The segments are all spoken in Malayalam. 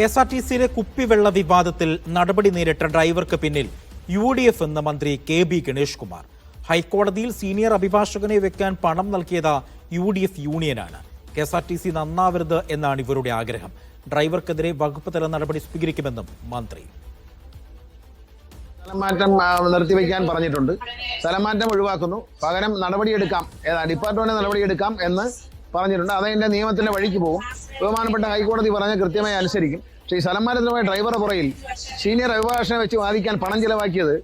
എസ് ആർ ടി സിയിലെ കുപ്പിവെള്ള വിവാദത്തിൽ നടപടി നേരിട്ട ഡ്രൈവർക്ക് പിന്നിൽ യു ഡി എഫ് എന്ന മന്ത്രി കെ ബി ഗണേഷ് കുമാർ. ഹൈക്കോടതിയിൽ സീനിയർ അഭിഭാഷകനെ വെക്കാൻ പണം നൽകിയത് U D F യൂണിയനാണ്. K S R T C നന്നാവരുത് എന്നാണ് ഇവരുടെ ആഗ്രഹം. ഡ്രൈവർക്കെതിരെ വകുപ്പ് തല നടപടി സ്വീകരിക്കുമെന്നും മന്ത്രി. സ്ഥലമാറ്റം നിർത്തിവെക്കാൻ പറഞ്ഞിട്ടുണ്ട്. സ്ഥലമാറ്റം ഒഴിവാക്കുന്നു. പകരം നടപടിയെടുക്കാം. ഡിപ്പാർട്ട്മെന്റ് നടപടിയെടുക്കാം എന്ന് പറഞ്ഞിട്ടുണ്ട്. അതതിന്റെ നിയമത്തിന്റെ വഴിക്ക് പോകും. ബഹുമാനപ്പെട്ട ഹൈക്കോടതി പറഞ്ഞ കൃത്യമായി അനുസരിക്കും. പക്ഷേ ഈ സ്ഥലമാറ്റത്തിനുമായി ഡ്രൈവറെ പുറയിൽ സീനിയർ അഭിഭാഷകനെ വെച്ച് വാദിക്കാൻ പണം ചിലവാക്കിയത്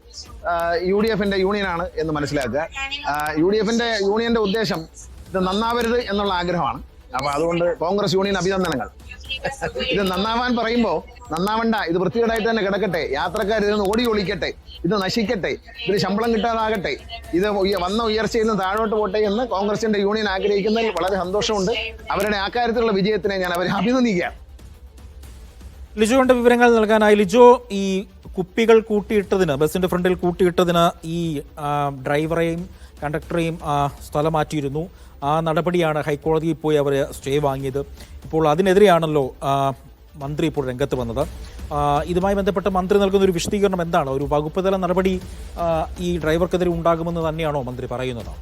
യു ഡി എഫിന്റെ യൂണിയനാണ് എന്ന് മനസ്സിലാക്കുക. യു ഡി എഫിന്റെ യൂണിയന്റെ ഉദ്ദേശം ഇത് നന്നാവരുത് എന്നുള്ള ആഗ്രഹമാണ്. അപ്പൊ അതുകൊണ്ട് കോൺഗ്രസ് യൂണിയൻ അഭിനന്ദനങ്ങൾ. ഇത് നന്നാവാൻ പറയുമ്പോ നന്നാവണ്ട ഇത് വൃത്തികേടായിട്ട് തന്നെ കിടക്കട്ടെ യാത്രക്കാർ ഇതിൽ നിന്ന് ഓടി ഒളിക്കട്ടെ ഇത് നശിക്കട്ടെ ഇതിന് ശമ്പളം കിട്ടാതാകട്ടെ ഇത് വന്ന ഉയർച്ചയിൽ നിന്ന് താഴോട്ട് പോട്ടെ എന്ന് കോൺഗ്രസിന്റെ യൂണിയൻ ആഗ്രഹിക്കുന്നതിൽ വളരെ സന്തോഷമുണ്ട്. അവരുടെ ആ കാര്യത്തിലുള്ള വിജയത്തിനെ ഞാൻ അവരെ അഭിനന്ദിക്കുകയാണ്. ലിജോയുടെ വിവരങ്ങൾ നൽകാനായി ലിജോ ഈ കുപ്പികൾ കൂട്ടിയിട്ടതിന് ബസിന്റെ ഫ്രണ്ടിൽ കൂട്ടിയിട്ടതിന് ഈ ഡ്രൈവറേയും കണ്ടക്ടറെയും സ്ഥലം മാറ്റിയിരുന്നു ആ നടപടിയാണ് ഹൈക്കോടതിയിൽ പോയി അവർ സ്റ്റേ വാങ്ങിയത്. ഇപ്പോൾ അതിനെതിരെയാണല്ലോ മന്ത്രി ഇപ്പോൾ രംഗത്ത് വന്നത്. ഇതുമായി ബന്ധപ്പെട്ട് മന്ത്രി നൽകുന്ന ഒരു വിശദീകരണം എന്താണ്? ഒരു വകുപ്പ് തല നടപടി ഈ ഡ്രൈവർക്കെതിരെ ഉണ്ടാകുമെന്ന് തന്നെയാണോ മന്ത്രി പറയുന്നത്?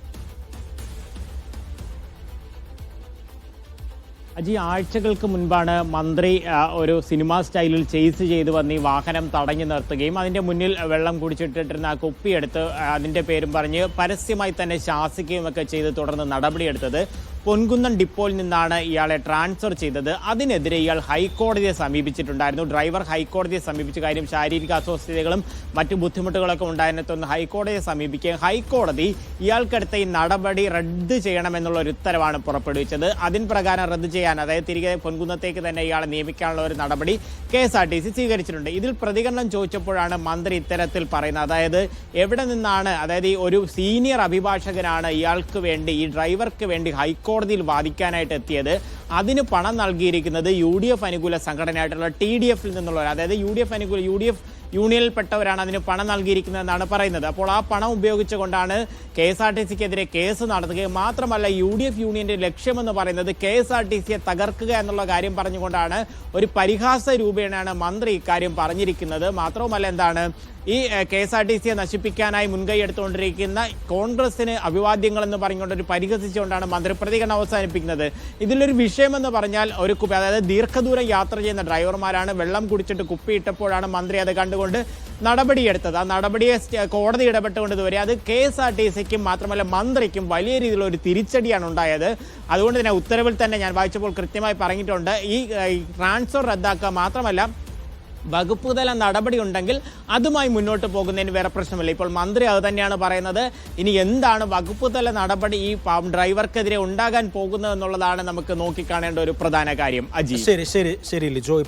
അജി ആഴ്ചകൾക്ക് മുൻപാണ് മന്ത്രി ഒരു സിനിമാ സ്റ്റൈലിൽ ചേസ് ചെയ്ത് വന്ന് ഈ വാഹനം തടഞ്ഞു നിർത്തുകയും അതിന്റെ മുന്നിൽ വെള്ളം കുടിച്ചിട്ടിട്ടിരുന്ന ആ കുപ്പിയെടുത്ത് അതിന്റെ പേരും പറഞ്ഞ് പരസ്യമായി തന്നെ ശാസിക്കുകയും ഒക്കെ ചെയ്ത് തുടർന്ന് നടപടിയെടുത്തത് പൊൻകുന്നം ഡിപ്പോയിൽ നിന്നാണ് ഇയാളെ ട്രാൻസ്ഫർ ചെയ്തത്. അതിനെതിരെ ഇയാൾ ഹൈക്കോടതിയെ സമീപിച്ചിട്ടുണ്ടായിരുന്നു. ഡ്രൈവർ ഹൈക്കോടതിയെ സമീപിച്ച കാര്യം ശാരീരിക അസ്വസ്ഥതകളും മറ്റു ബുദ്ധിമുട്ടുകളൊക്കെ ഉണ്ടായതിനെ തുടർന്ന് ഹൈക്കോടതിയെ സമീപിക്കുകയും ഹൈക്കോടതി ഇയാൾക്കെടുത്ത ഈ നടപടി റദ്ദ് ചെയ്യണമെന്നുള്ള ഒരു ഉത്തരവാണ് പുറപ്പെടുവിച്ചത്. അതിന് പ്രകാരം റദ്ദ് ചെയ്യാൻ അതായത് തിരികെ പൊൻകുന്നത്തേക്ക് തന്നെ ഇയാളെ നിയമിക്കാനുള്ള ഒരു നടപടി K S R T C സ്വീകരിച്ചിട്ടുണ്ട്. ഇതിൽ പ്രതികരണം ചോദിച്ചപ്പോഴാണ് മന്ത്രി ഇത്തരത്തിൽ പറയുന്നത്. അതായത് എവിടെ നിന്നാണ് അതായത് ഒരു സീനിയർ അഭിഭാഷകനാണ് ഇയാൾക്ക് വേണ്ടി ഈ ഡ്രൈവർക്ക് വേണ്ടി ഹൈക്കോടതിയിൽ വാദിക്കാനായിട്ട് എത്തിയത്. അതിന് പണം നൽകിയിരിക്കുന്നത് യു ഡി എഫ് അനുകൂല സംഘടനയായിട്ടുള്ള ടി ഡി എഫിൽ നിന്നുള്ളവർ അതായത് യു ഡി എഫ് അനുകൂല യു ഡി എഫ് യൂണിയനിൽപ്പെട്ടവരാണ് അതിന് പണം നൽകിയിരിക്കുന്നതെന്നാണ് പറയുന്നത്. അപ്പോൾ ആ പണം ഉപയോഗിച്ചുകൊണ്ടാണ് കെ എസ് ആർ ടി സിക്കെതിരെ കേസ് നടത്തുകയും മാത്രമല്ല യു ഡി എഫ് യൂണിയന്റെ ലക്ഷ്യമെന്ന് പറയുന്നത് കെ എസ് ആർ ടി സിയെ തകർക്കുക എന്നുള്ള കാര്യം പറഞ്ഞുകൊണ്ടാണ് ഒരു പരിഹാസ രൂപേണയാണ് മന്ത്രി ഇക്കാര്യം പറഞ്ഞിരിക്കുന്നത്. മാത്രവുമല്ല എന്താണ്? ഈ കെ എസ് ആർ ടി സിയെ നശിപ്പിക്കാനായി മുൻകൈ എടുത്തുകൊണ്ടിരിക്കുന്ന കോൺഗ്രസിന് അഭിവാദ്യങ്ങൾ എന്ന് പറഞ്ഞുകൊണ്ട് ഒരു പരിഹസിച്ചുകൊണ്ടാണ് മന്ത്രി പ്രതികരണം അവസാനിപ്പിക്കുന്നത്. ഇതിലൊരു വിഷയമെന്ന് പറഞ്ഞാൽ ഒരു അതായത് ദീർഘദൂരം യാത്ര ചെയ്യുന്ന ഡ്രൈവർമാരാണ് വെള്ളം കുടിച്ചിട്ട് കുപ്പിയിട്ടപ്പോഴാണ് മന്ത്രി അത് കണ്ടുകൊണ്ട് നടപടിയെടുത്തത്. ആ നടപടിയെ കോടതി ഇടപെട്ടുകൊണ്ട് ഇതുവരെ അത് കെ എസ് ആർ ടി സിക്കും മാത്രമല്ല മന്ത്രിക്കും വലിയ രീതിയിലുള്ള ഒരു തിരിച്ചടിയാണ് ഉണ്ടായത്. അതുകൊണ്ട് തന്നെ ഉത്തരവിൽ തന്നെ ഞാൻ വായിച്ചപ്പോൾ കൃത്യമായി പറഞ്ഞിട്ടുണ്ട്. ഈ ട്രാൻസ്ഫർ റദ്ദാക്കുക മാത്രമല്ല വകുപ്പ് തല നടപടി ഉണ്ടെങ്കിൽ അതുമായി മുന്നോട്ട് പോകുന്നതിന് വേറെ പ്രശ്നമില്ല. ഇപ്പോൾ മന്ത്രി അത് തന്നെയാണ് പറയുന്നത്. ഇനി എന്താണ് വകുപ്പ് തല നടപടി ഈ ഡ്രൈവർക്കെതിരെ ഉണ്ടാകാൻ പോകുന്നത് എന്നുള്ളതാണ് നമുക്ക് നോക്കിക്കാണേണ്ട ഒരു പ്രധാന കാര്യം. അജി. ശരി ശരി ശരി ലിജോ